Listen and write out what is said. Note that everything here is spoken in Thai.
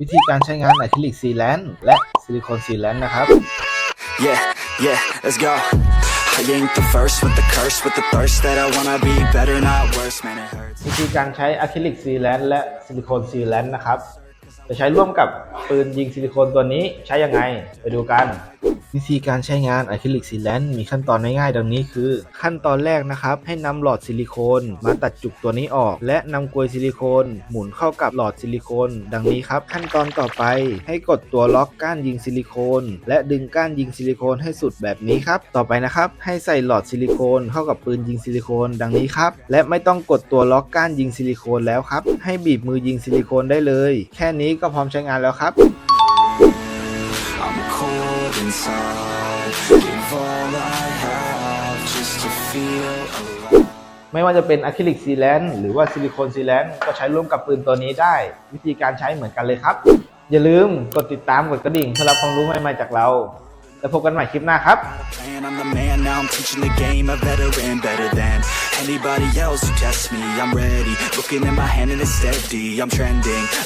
วิธีการใช้งานอะคริลิกซีแลนและซิลิโคนซีแลนนะครับ Yeah, yeah, let's go. I ain't the first with the curse, with the thirst that I wanna be better, not worse, man, it hurts. วิธีการใช้อะคริลิกซีแลนและซิลิโคนซีแลนนะครับจะใช้ร่วมกับปืนยิงซิลิโคนตัวนี้ใช้ยังไงไปดูกัน วิธีการใช้งานอะคริลิกซีแลนมีขั้นตอนง่ายๆดังนี้คือ ขั้นตอนแรกนะครับ ให้นำหลอดซิลิโคนมาตัดจุกตัวนี้ออก และนำกลวยซิลิโคนหมุนเข้ากับหลอดซิลิโคนดังนี้ครับ ขั้นตอนต่อไป ให้กดตัวล็อกก้านยิงซิลิโคนและดึงก้านยิงซิลิโคนให้สุดแบบนี้ครับ ต่อไปนะครับ ให้ใส่หลอดซิลิโคนเข้ากับปืนยิงซิลิโคนดังนี้ครับ และไม่ต้องกดตัวล็อกก้านยิงซิลิโคนแล้วครับ ให้บีบมือยิงซิลิโคนได้เลย แค่นี้ก็พร้อมใช้งานแล้วครับ ไม่ว่าจะเป็นอะคริลิกซีแลนหรือว่าซิลิโคนซีแลนก็ใช้ร่วมกับปืนตัวนี้ได้ วิธีการใช้เหมือนกันเลยครับ อย่าลืมกดติดตามกดกระดิ่งเพื่อรับความรู้ใหม่ๆจากเรา แล้วพบกันใหม่คลิปหน้าครับ Plan, I'm the man, now I'm teaching the game, a veteran, better than anybody else who tests me. I'm ready, looking at my hand and it's steady. I'm trending, a